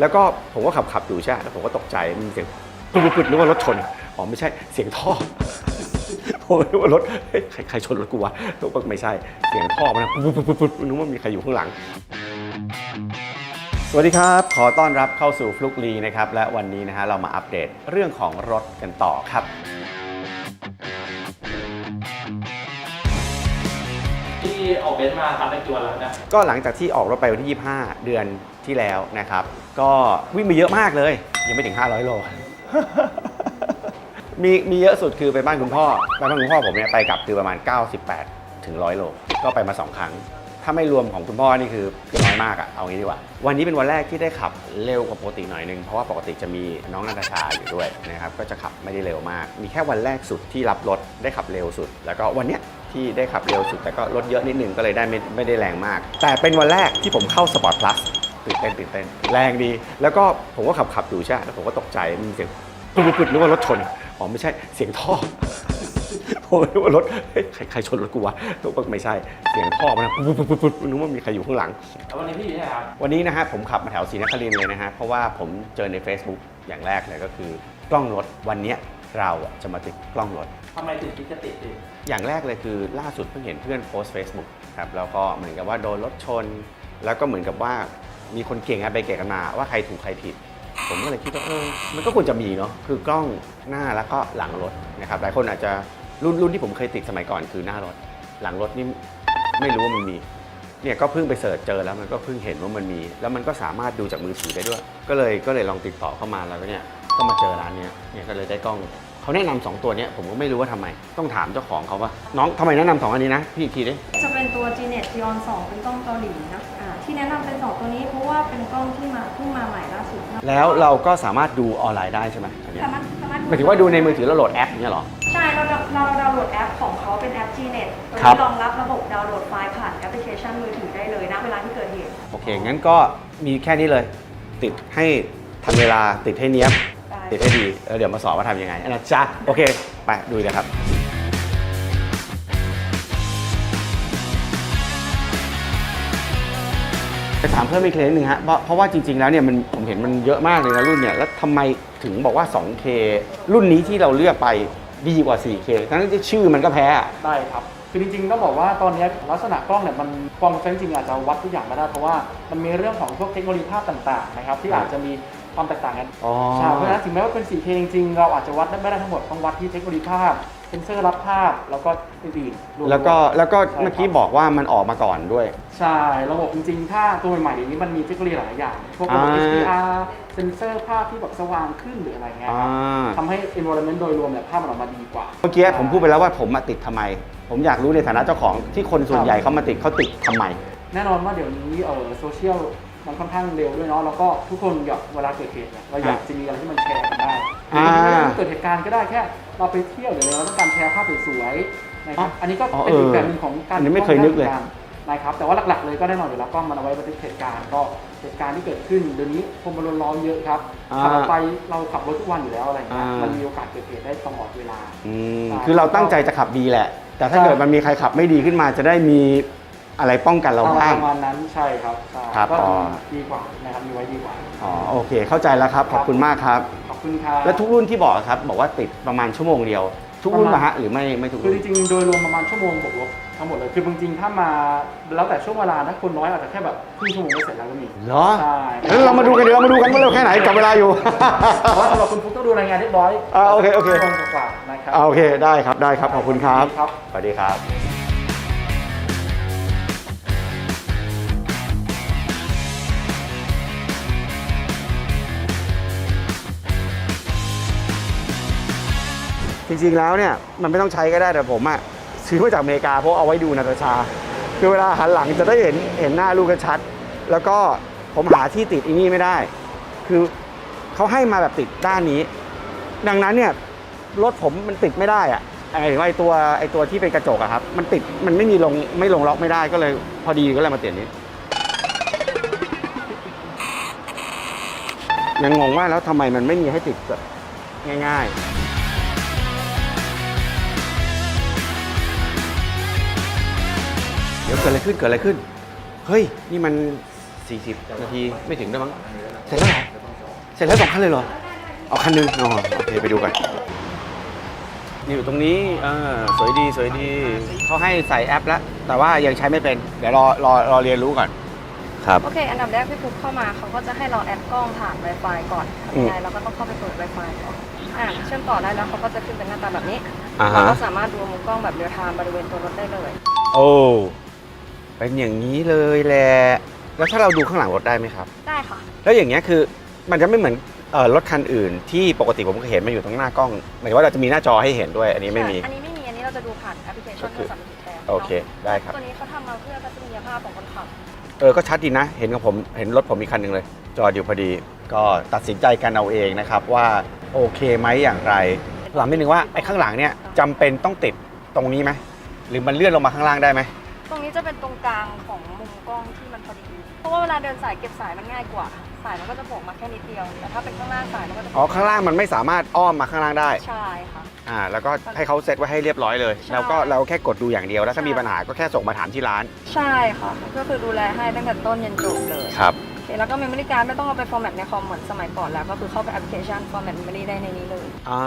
แล้วก็ผมก็ขับขับอยู่ใช่แล้วผมก็ตกใจมีเสียงปุ๊บปุ๊บปุ๊บนึกว่ารถชนอ๋อไม่ใช่เสียงท่อผมนึกว่ารถใครใครชนรถกูวะแล้วก็ไม่ใช่เสียงท่อมันปุบปุ๊บปุ๊บปุ๊บนึกว่ามีใครอยู่ข้างหลัง สวัสดีครับ ขอต้อนรับเข้าสู่ฟลุกลีนะครับและวันนี้นะฮะเรามาอัปเดตเรื่องของรถกันต่อครับ ที่ออกเบนซ์มาครับเป็นตัวแล้วนะก็หลังจากที่ออกรถไปวันที่ 25 เดือนที่แล้วนะครับ ก็วิ่งไปเยอะมากเลย ยังไม่ถึง 500 โล มีมีเยอะสุดคือไปบ้านคุณพ่อไปบ้านคุณพ่อผมเนี่ยไปกลับคือประมาณ 98 ถึง 100 โล ก็ไปมา 2 ครั้ง ถ้าไม่รวมของคุณพ่อนี่คือน้อยมากอะเอางี้ดีกว่า วันนี้เป็นวันแรกที่ได้ขับเร็วกว่าปกติหน่อยนึง เพราะว่าปกติจะมีน้องนาตาชาอยู่ด้วยนะครับ ก็จะขับไม่ได้เร็วมาก มีแค่วันแรกสุดที่รับรถได้ขับเร็วสุด แล้วก็วันเนี้ย ที่ได้ขับเร็วสุด แต่ก็รถเยอะนิดนึงก็เลยได้ไม่ไม่ได้แรงมาก แต่เป็นวันแรกที่ผมเข้าสปอร์ตพลัสตื่นเต้นตื่นเต้นแรงดี แล้วก็ผมก็ขับขับอยู่ใช่ไหมแล้วผมก็ตกใจมีเสียงปุ๊บปุ๊บปุ๊บนึกว่ารถชนอ๋อไม่ใช่เสียงท่อผมนึกว่ารถเฮ้ยใครใครชนรถกูวะแล้วก็ไม่ใช่เสียงท่อมันปุ๊บปุ๊บปุ๊บปุ๊บนึกว่ามีใครอยู่ข้างหลังแล้ววันนี้พี่อยู่ที่ไหนครับวันนี้นะฮะผมขับมาแถวศรีนครินทร์เลยนะฮะเพราะว่าผมเจอใน Facebook อย่างแรกเลยก็คือกล้องรถวันเนี้ยเราอะจะมาติดกล้องรถ ทำไมถึงคิดจะติดติดอย่างแรกเลยคือล่าสุดเพิ่งเห็นเพื่อนโพสต์ Facebook ครับแล้วก็เหมือนกับว่าโดนรถชน แล้วก็เหมือนกับว่ามีคนเก่งอะไปเก่งกันมา ว่าใครถูกใครผิด ผมก็เลยคิดว่าเออมันก็ควรจะมีเนาะคือกล้องหน้าแล้วก็หลังรถนะครับหลายคนอาจจะรุ่นรุ่นที่ผมเคยติดสมัยก่อนคือหน้ารถ หลังรถนี่ไม่รู้ว่ามันมีเนี่ยก็เพิ่งไปเสิร์ชเจอแล้วมันก็เพิ่งเห็นว่ามันมี แล้วมันก็สามารถดูจากมือถือได้ด้วย ก็เลยก็เลยลองติดต่อเข้ามาแล้วก็เนี่ยก็มาเจอร้านเนี้ยเนี่ยก็เลยได้กล้อง เขาแนะนำสองตัวเนี้ยผมก็ไม่รู้ว่าทำไม ต้องถามเจ้าของเขาว่า น้องทำไมแนะนำสองอันนี้นะ พี่อีกทีดิ จะเป็นตัว g n e t Geon 2 เป็นกล้องเกาหลีนะอ่าที่แนะนำเป็น 2 ตัวนี้เพราะว่าเป็นกล้องที่มาเพิ่งมาใหม่ล่าสุดนะแล้วเราก็สามารถดูออนไลน์ได้ใช่ไหมอันเนี้ยสามารถสามารถหมายถึงว่าดูในมือถือแล้วโหลดแอปเนี่ยเหรอ ใช่เราเราเราดาวน์โหลดแอปของเขาเป็นแอป g n e t ตัวครับนี้รองรับระบบดาวน์โหลดไฟล์ผ่านแอปพลิเคชันมือถือได้เลยนะเวลาที่เกิดเหตุ โอเค งั้นก็มีแค่นี้เลย ติดให้ทันเวลาติดให้เนี้ยบได้ ติดให้ดีแล้วเดี๋ยวมาสอนว่าทำยังไงนะจ๊ะโอเค ไปดูเลยครับจะถามเพิ่มอีกเคสหนึ่งฮะเพราะเพราะว่าจริง ๆ แล้วเนี่ยมันผมเห็นมันเยอะมากเลยนะรุ่นเนี่ยแล้วทำไมถึงบอกว่า 2K รุ่นนี้ที่เราเลือกไปดีกว่า 4K ทั้งที่ชื่อมันก็แพ้อะได้ครับ คือจริงๆต้องบอกว่าตอนนี้ลักษณะกล้องเนี่ยมันกล้องใช้จริงๆอาจจะวัดทุกอย่างไม่ได้เพราะว่ามันมีเรื่องของพวกเทคโนโลยีภาพต่างๆนะครับที่อาจจะมี ความแตกต่างกันอ๋อ ใช่เพราะฉะนั้นถึงแม้ว่าเป็น 4K จริงๆเราอาจจะวัดได้ไม่ได้ทั้งหมดต้องวัดที่เทคโนโลยีภาพเซนเซอร์รับภาพแล้วก็อื่นๆรมๆแล้วก็แล้วก็ใช่ครับเมื่อกี้บอกว่ามันออกมาก่อนด้วย ใช่ ระบบจริงๆ ถ้าตัวใหม่ๆเดี๋ยวนี้มันมีเทคโนโลยีหลายอย่าง พวกระบบ อ่า HDR เซนเซอร์ภาพที่แบบสว่างขึ้นหรืออะไรเงี้ยอ่าครับทำให้ environment โดยรวมเนี่ยภาพมันออกมาดีกว่า เมื่อกี้ผมพูดไปแล้วว่าผมมาติดทำไม ผมอยากรู้ในฐานะเจ้าของที่คนส่วนใหญ่เขามาติดเขาติดทำไม แน่นอนว่าเดี๋ยวนี้เออโซเชียล มันค่อนข้างเร็วด้วยเนาะแล้วก็ทุกคนอยากเวลาเกิดเหตุเนี่ยเราอยากจะมีอะไรที่มันแชร์กันได้อ่าหรือไม่ต้องเกิดเหตุการณ์ก็ได้แค่ เราไปเที่ยวหรืออะไรเราต้องการแชร์ภาพสวยๆนะครับอันนี้ก็อ๋อเป็นอีเอกอแบบหนึ่งของการอันนี้ไม่เคยนึกเลย นะครับแต่ว่าหลักๆเลยก็แน่นอนอยู่แล้วกล้องมันเอาไว้บันทึกเหตุการณ์ก็เหตุการณ์ที่เกิดขึ้นเดี๋ยวนี้คนมาลนล้อมเยอะครับอ่าขับออกไปเราขับรถทุกวันอยู่แล้วอะไรอย่างเงี้ยอ่ามั มันมีโอกาสเกิดเหตุได้ตลอดเวลา อืมใช่คือเราตั้งใจจะขับดีแหละ แต่ถ้าใช่เกิดมันมีใครขับไม่ดีขึ้นมาจะได้มี อะไรป้องกันเราบ้าง ประมาณนั้นใช่ครับใช่ครับก็อ๋อ ดีกว่านะครับมีไว้ดีกว่า อ๋อโอเค เข้าใจแล้วครับ ขอบคุณมากครับ ขอบคุณครับแล้วทุกรุ่นที่บอกครับ บอกว่าติดประมาณชั่วโมงเดียว ทุกรุ่นประมาณปะฮะหรือไม่ไม่ทุกคือรุ่นจริงๆ โดยรวมประมาณชั่วโมงบวกลบทั้งหมดเลย คือจริงๆ ถ้ามาแล้วแต่ช่วงเวลานะคนน้อยอาจจะแค่แบบครึ่งชั่วโมงก็เสร็จแล้วก็มี เหรอใช่ งั้นเรามาดูกันเดี๋ยวเรามาดูกันว่าเร็วแค่ไหนจับเวลาอยู่ แต่ว่าสำหรับคุณฟุ๊กต้องดูรายงานเรียบร้อยอ่าโอเคโอเค ชั่วโมงกว่าๆนะครับ อ่าโอเคได้ครับได้ครับขอบคุณครับ ครับ สวัสดีครับ จริงๆแล้วเนี่ยมันไม่ต้องใช้ก็ได้แต่ผมอะซื้อมาจากอเมริกาเพราะเอาไว้ดูนาตาชา คือเวลาหันหลังจะได้เห็นเห็นหน้าลูกกันชัด แล้วก็ผมหาที่ติดอีนี่ไม่ได้ คือเขาให้มาแบบติดด้านนี้ ดังนั้นเนี่ยรถผมมันติดไม่ได้อะไอ้ว่าไอ้ตัวไอ้ตัวที่เป็นกระจกอะครับ มันติดมันไม่มีลงไม่ลงล็อกไม่ได้ก็เลยพอดีก็เลยมาเปลี่ยนนี้ยังงงว่าแล้วทำไมมันไม่มีให้ติดแบบง่าย ๆ ดี๋ยวเกิดอะไรขึ้นเกิดอะไรขึ้น เฮ้ย นี่มัน 40 นาทีไม่ถึงด้วยมั้ง เสร็จแล้วเหรอ เสร็จแล้วสองคันเลยเหรอ เอาคันหนึงอ๋อโอเคไปดูกันนี่อยู่ตรงนี้อ่าสวยดีสวยดีเขาให้ใส่แอปแล้ว แต่ว่ายังใช้ไม่เป็น เดี๋ยวรอรอรอเรียนรู้ก่อน ครับ โอเค อันดับแรกพี่ปุ๊บเข้ามาเขาก็จะให้เราแอดกล้องผ่าน Wi-Fi ก่อนทำยังไงเราก็ต้องเข้าไปเปิด Wi-Fi ก่อนอ่าเชื่อมต่อได้แล้วเขาก็จะขึ้นเป็นหน้าตาแบบนี้อ่าเราฮะก็สามารถดูมุมกล้องแบบเรียลไทม์บริเวณตัวรถได้เลย โอ้ เป็นอย่างนี้เลยแหละแล้วถ้าเราดูข้างหลังรถได้ไหมครับ ได้ค่ะ แล้วอย่างเงี้ยคือมันจะไม่เหมือนเอ่อรถคันอื่น ที่ปกติผมเคยเห็นมันอยู่ตรงหน้ากล้องหมายถึงว่าเราจะมีหน้าจอให้เห็นด้วย อันนี้ไม่มีใช่อันนี้ไม่มี อันนี้เราจะดูผ่านแอปพลิเคชันก็โทคือรศัพท์มือถือแทนโอเคได้ครับ ตัวนี้เขาทำมาเพื่อทัศนียภาพของคนขับ เออก็ชัดดีนะ เห็นของผมเห็นรถผมมีคันหนึ่งเลย จอดอยู่พอดี ก็ตัดสินใจกันเอาเองนะครับว่าโอเคไหมอย่างไรหลังนิดนึงว่าไอ้ข้างหลังเนี่ยจำเป็นต้องติดตรงนี้ไหมหรือมันเลื่อนลงมาข้างล่างได้ไหม ตรงนี้จะเป็นตรงกลางของมุมกล้องที่มันพอดี เพราะว่าเวลาเดินสายเก็บสายมันง่ายกว่า สายมันก็จะโผล่มาแค่นิดเดียว แต่ถ้าเป็นข้างล่างสายมันก็จะอ๋อข้างล่างมันไม่สามารถอ้อมมาข้างล่างได้ ใช่ค่ะ อ่าแล้วก็ให้เขาเซตไว้ให้เรียบร้อยเลยใช่แล้วก็เราแค่กดดูอย่างเดียว แล้วถ้าใช่มีปัญหาก็แค่ส่งมาถามที่ร้าน ใช่ค่ะ ก็คือดูแลให้ตั้งแต่ต้นยันจบเลย ครับ โอเค แล้วก็เมมโมรี่การ์ดไม่ต้องเอาไปฟอร์แมตในคอมเหมือนสมัยก่อนแล้ว ก็คือเข้าไปแอปพลิเคชันฟอร์แมตเมมโมรี่ได้ในนี้เลย อ่า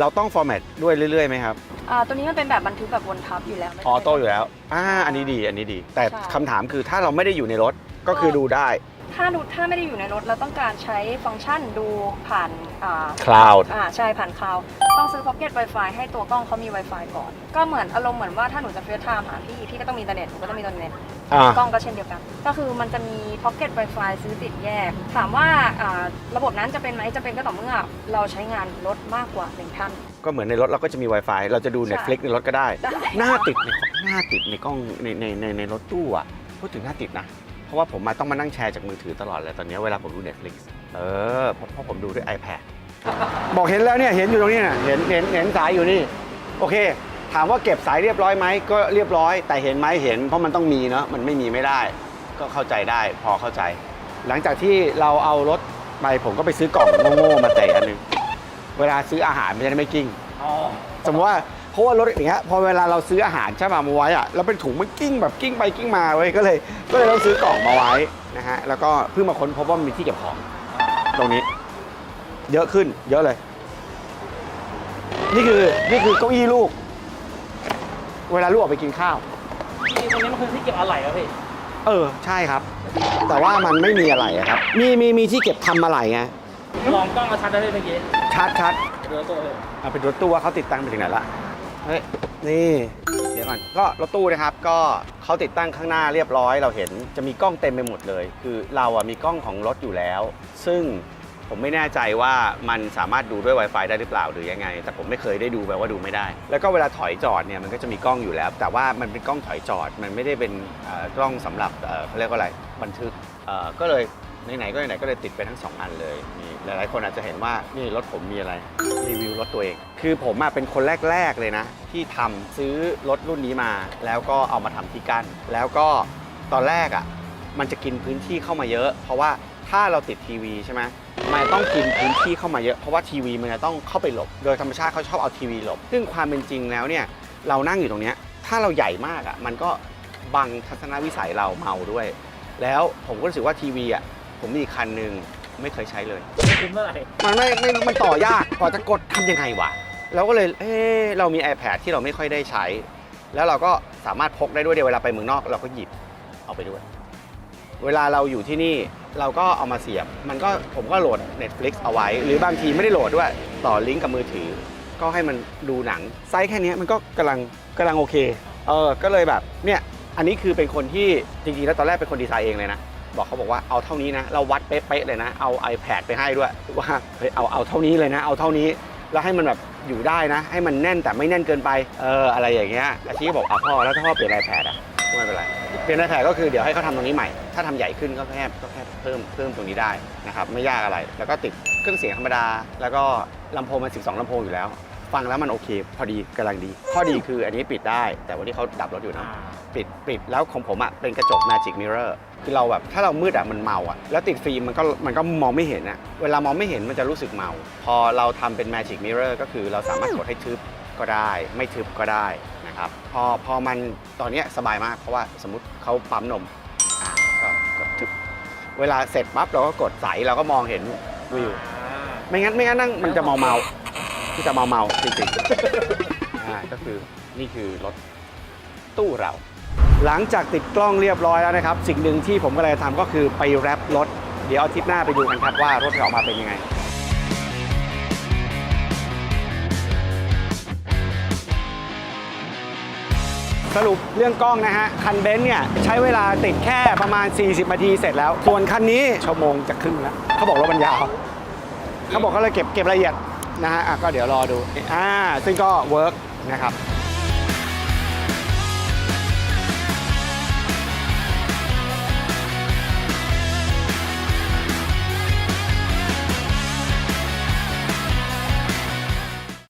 เราต้องฟอร์แมตด้วยเรื่อยๆไหมครับ อ่าตัวนี้มันเป็นแบบบันทึกแบบวนทับอยู่แล้วไม่ออใช่โต้อยู่แล้ว อ่า อันนี้ดี อันนี้ดี แต่ใช่คำถามคือถ้าเราไม่ได้อยู่ในรถก็คือดูได้ ถ้าดูถ้าไม่ได้อยู่ในรถเราต้องการใช้ฟังก์ชันดูผ่านอ่า Cloud อ่าใช่ผ่านคลาวต้องซื้อ Pocket Wi-Fi ให้ตัวกล้องเขามี Wi-Fi ก่อน ก็เหมือนอารมณ์เหมือนว่าถ้าหนูจะเฟซไทม์หาพี่พี่ก็ต้องมีอินเทอร์เน็ตหนูก็ต้องมีอินเทอร์เน็ต อ่ากล้องก็เช่นเดียวกัน ก็คือมันจะมี Pocket Wi-Fi ซื้อติดแยก ถามว่าอ่าระบบนั้นจะเป็นไหมจะเป็นก็ต่อเมื่อเราใช้งานรถมากกว่าหนึ่งท่าน ก็เหมือนในรถเราก็จะมี Wi-Fi เราจะดู ใช่ Netflix ในรถก็ได้ ได้ หน้าติดในหน้าติดในกล้องในในในในรถตู้อะพูดถึงหน้าติดนะ เพราะว่าผมมาต้องมานั่งแชร์จากมือถือตลอดเลยตอนนี้เวลาผมดู Netflix เออเพราะเพราะผมดูด้วย iPad บอกเห็นแล้วเนี่ยเห็นอยู่ตรงนี้นะเห็นเห็นเห็นสายอยู่นี่ โอเค ถามว่าเก็บสายเรียบร้อยไหมก็เรียบร้อย แต่เห็นไหมเห็น เพราะมันต้องมีเนาะมันไม่มีไม่ได้ ก็เข้าใจได้พอเข้าใจ หลังจากที่เราเอารถไปผมก็ไปซื้อกล่องโง่ๆมาใส่อันหนึงเวลาซื้ออาหารมันจะได้ไม่กิ้งอ๋อสมมติว่าเพราะว่ารถอย่างเงี้ยพอเวลาเราซื้ออาหารใช่ป่ะมาไว้อะแล้วเป็นถุงมันกิ้งแบบกิ้งไปกิ้งมาเว้ยก็เลยก็เลยต้องซื้อกล่องมาไว้นะฮะแล้วก็เพิ่งมาค้นพบว่ามันมีที่เก็บของ ตรงนี้ เยอะขึ้นเยอะเลย นี่คือนี่คือเก้าอี้ลูก เวลาลูกออกไปกินข้าวที่ตรงนี้มันคือที่เก็บอะไหล่ครับพี่เออ ใช่ครับ แต่ว่ามันไม่มีอะไรอะครับ มีมีมีที่เก็บทำอะไรไง ลองกล้องมาชัดได้เลยเมื่อกี้ชัดชัดเดี๋ยวตัวเลยเอาเป็นรถตู้ว่าเขาติดตั้งไปถึงไหนละ เฮ้ย นี่ เดี๋ยวก่อน ก็รถตู้นะครับ ก็เขาติดตั้งข้างหน้าเรียบร้อย เราเห็นจะมีกล้องเต็มไปหมดเลย คือเราอะมีกล้องของรถอยู่แล้ว ซึ่ง ผมไม่แน่ใจว่ามันสามารถดูด้วย Wi-Fi ได้หรือเปล่าหรือยังไง แต่ผมไม่เคยได้ดูแปลว่าดูไม่ได้ แล้วก็เวลาถอยจอดเนี่ยมันก็จะมีกล้องอยู่แล้ว แต่ว่ามันเป็นกล้องถอยจอด มันไม่ได้เป็นกล้องสำหรับเขาเรียกว่าอะไรบันทึกก็เลยไหนๆก็ไหนๆก็เลยติดไปทั้งสองอันเลยนี่หลายๆคนอาจจะเห็นว่านี่รถผมมีอะไรรีวิวรถตัวเอง คือผมอเป็นคนแรกๆเลยนะ ที่ทำซื้อรถรุ่นนี้มา แล้วก็เอามาทำที่กั้นแล้วก็ตอนแรกอะมันจะกินพื้นที่เข้ามาเยอะ เพราะว่า ถ้าเราติดทีวีใช่ไหมมันต้องกินพื้นที่เข้ามาเยอะเพราะว่าทีวีมันจะต้องเข้าไปหลบ โดยธรรมชาติเขาชอบเอาทีวีหลบ ซึ่งความเป็นจริงแล้วเนี่ยเรานั่งอยู่ตรงเนี้ยถ้าเราใหญ่มากอะมันก็บังทัศนวิสัยเราเมาด้วย แล้วผมก็รู้สึกว่าทีวีอะผมมีอีกคันหนึ่งไม่เคยใช้เลยไม่คุ้มเท่าไหร่มันไม่ไม่มันต่อยากกว่าจะกดทำยังไงวะเราก็เลยเออเรามี iPad ที่เราไม่ค่อยได้ใช้ แล้วเราก็สามารถพกได้ด้วยเดี๋ยวเวลาไปเมืองนอก เราก็หยิบเอาไปด้วย เวลาเราอยู่ที่นี่เราก็เอามาเสียบ มันก็ผมก็โหลด Netflix เอาไว้ หรือบางทีไม่ได้โหลดด้วยต่อลิงก์กับมือถือ ก็ให้มันดูหนังไซส์แค่นี้มันก็กำลังกำลังโอเคเออก็เลยแบบเนี่ยอันนี้คือเป็นคนที่จริงๆแล้วตอนแรกเป็นคนดีไซน์เองเลยนะบอกเขาบอกว่าเอาเท่านี้นะ เราวัดเป๊ะๆเลยนะ เอา iPad ไปให้ด้วยว่าเฮ้ยเอาเอาเท่านี้เลยนะ เอาเท่านี้แล้วให้มันแบบอยู่ได้นะ ให้มันแน่นแต่ไม่แน่นเกินไปเอออะไรอย่างเงี้ยอาชีก็บอกอะพ่อแล้วถ้าพ่อเปลี่ยน iPad อะไม่เป็นไรเปลี่ยน iPad ก็คือเดี๋ยวให้เขาทำตรงนี้ใหม่ ถ้าทำใหญ่ขึ้นก็แค่ก็แค่เพิ่มเพิ่มตรงนี้ได้นะครับไม่ยากอะไร แล้วก็ติดเครื่องเสียงธรรมดา แล้วก็ลำโพงมัน 12ลำโพงอยู่แล้ว ฟังแล้วมันโอเค พอดีกำลังดี ข้อดีคืออันนี้ปิดได้ แต่วันนี้เขาดับรถอยู่นะปิดปิดแล้วของผมอะเป็นกระจก Magic Mirror คือเราแบบถ้าเรามืดอะมันเมาอะแล้วติดฟิล์มมันก็มันก็มองไม่เห็นอะเวลามองไม่เห็นมันจะรู้สึกเมา พอเราทำเป็น Magic Mirror ก็คือเราสามารถกดให้ทึบก็ได้ ไม่ทึบก็ได้นะครับพอพอมันตอนเนี้ยสบายมากเพราะว่าสมมติเขาปั๊มนมอะก็กดทึบ เวลาเสร็จปั๊บเราก็กดใสเราก็มองเห็นวิวไม่งั้นไม่งั้นนั่งมันจะเมาเมาๆที่จะเมาเมาๆจริงๆอ่าก็คือนี่คือรถตู้เรา หลังจากติดกล้องเรียบร้อยแล้วนะครับ สิ่งหนึ่งที่ผมก็เลยทำก็คือไปแรปรถ เดี๋ยวอาทิตย์หน้าไปดูกันครับว่ารถจะออกมาเป็นยังไง สรุปเรื่องกล้องนะฮะ คันเบนซ์เนี่ย ใช้เวลาติดแค่ประมาณ 40 นาทีเสร็จแล้ว ส่วนคันนี้ชั่วโมงจะครึ่งแล้วเขาบอกรถมันยาว เขาบอกเขาเลยเก็บเก็บรายละเอียดนะฮะอะก็เดี๋ยวรอดูอ่าซึ่งก็เวิร์กนะครับ